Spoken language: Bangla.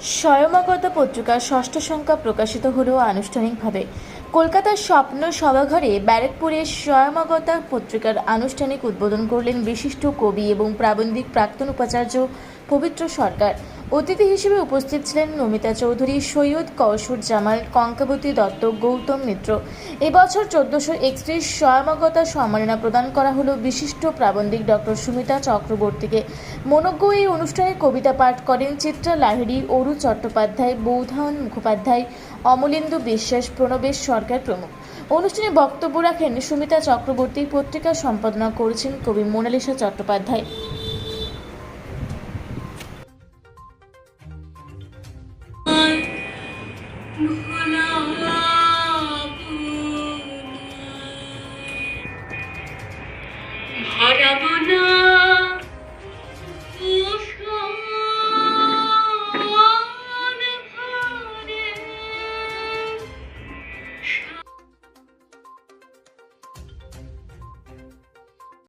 স্বয়মাগতা পত্রিকার ষষ্ঠ সংখ্যা প্রকাশিত হলেও আনুষ্ঠানিকভাবে। কলকাতার স্বপ্ন সভাঘরে ব্যারেকপুরে স্বয়মাগতা পত্রিকার আনুষ্ঠানিক উদ্বোধন করলেন বিশিষ্ট কবি এবং প্রাবন্ধিক প্রাক্তন উপাচার্য পবিত্র সরকার। অতিথি হিসেবে উপস্থিত ছিলেন নমিতা চৌধুরী, সৈয়দ কৌশর জামাল, কঙ্কাবতী দত্ত, গৌতম মিত্র। এবছর চোদ্দশো একত্রিশ স্বয়মাগতা সম্মাননা প্রদান করা হলো বিশিষ্ট প্রাবন্ধিক ডক্টর সুমিতা চক্রবর্তীকে। মনজ্ঞ এই অনুষ্ঠানে কবিতা পাঠ করেন চিত্রা লাহিড়ী, অরু চট্টোপাধ্যায় বৌধায়ন মুখোপাধ্যায়, অমলেন্দু বিশ্বাস, প্রণবেশ সরকার প্রমুখ। অনুষ্ঠানে বক্তব্য রাখেন সুমিতা চক্রবর্তী, পত্রিকা সম্পাদনা করেছেন কবি মোনালিসা চট্টোপাধ্যায়। ভরা মনা